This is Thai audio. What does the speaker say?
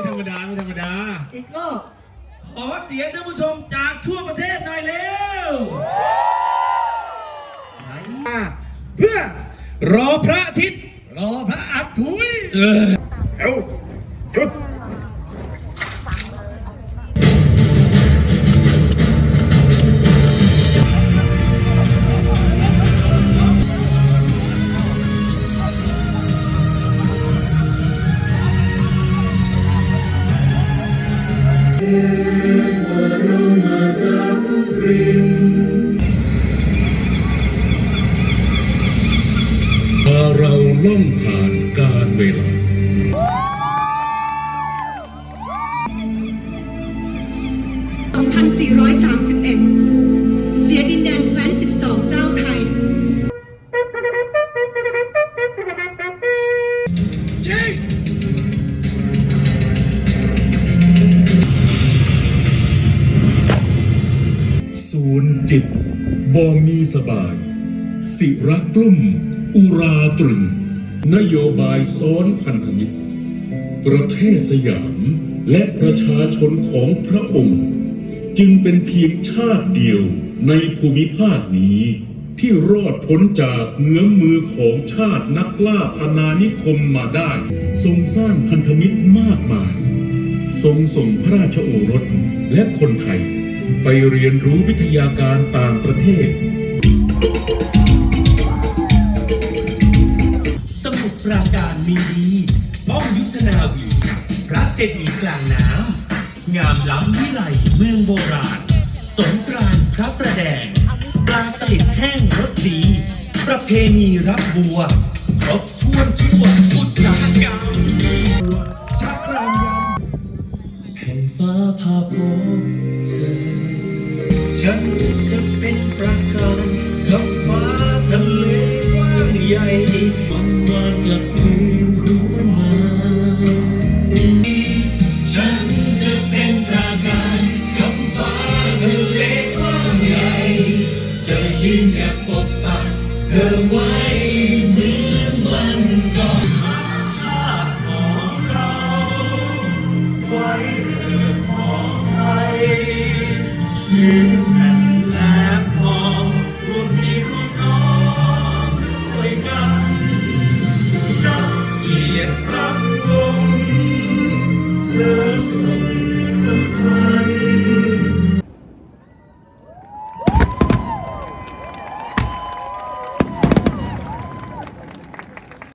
ไม่ธรรมดาไม่ธรรมดา อีกรอบขอเสียงท่านผู้ชมจากทั่วประเทศหน่อยเร็วอ่าเพื่อรอพระอาทิตย์รอพระอัฐถุย ล่องผ่านการเวลา2431 เสียดินแดนแคว้น 12 เจ้าไทย ศูนย์จิตบ่มีสบาย สิรักกลุ่ม อุราตรึง นโยบายซ้อนพันธมิตร ประเทศสยามและประชาชนของพระองค์ จึงเป็นเพียงชาติเดียวในภูมิภาคนี้ที่รอดพ้นจากเงื้อมมือของชาตินักล่าอาณานิคมมาได้ ทรงสร้างพันธมิตรมากมาย ทรงส่งพระราชโอรสและคนไทย ไปเรียนรู้วิทยาการต่างประเทศ มีดีป้อมยุทธนาวีพระเจดีย์กลางน้ำงามล้ำวิไลเมืองโบราณ สงกรานต์พระประแดงปลาสลิดแห้งรสดี ประเพณีรับบัวครบถ้วนทั่วอุตสาหกรรมชักรามยำแผ่นฟ้าพาพบเธอ ฉันจะเป็นประการกับฟ้าทะเลกว้างใหญ่วันวานก เธอไว้เหมือนวันก่อนชาติของเราไว้เธอของไทยยืนแผ่นแหลมทองรวมพี่รวมน้องด้วยกันจับเกียรติประ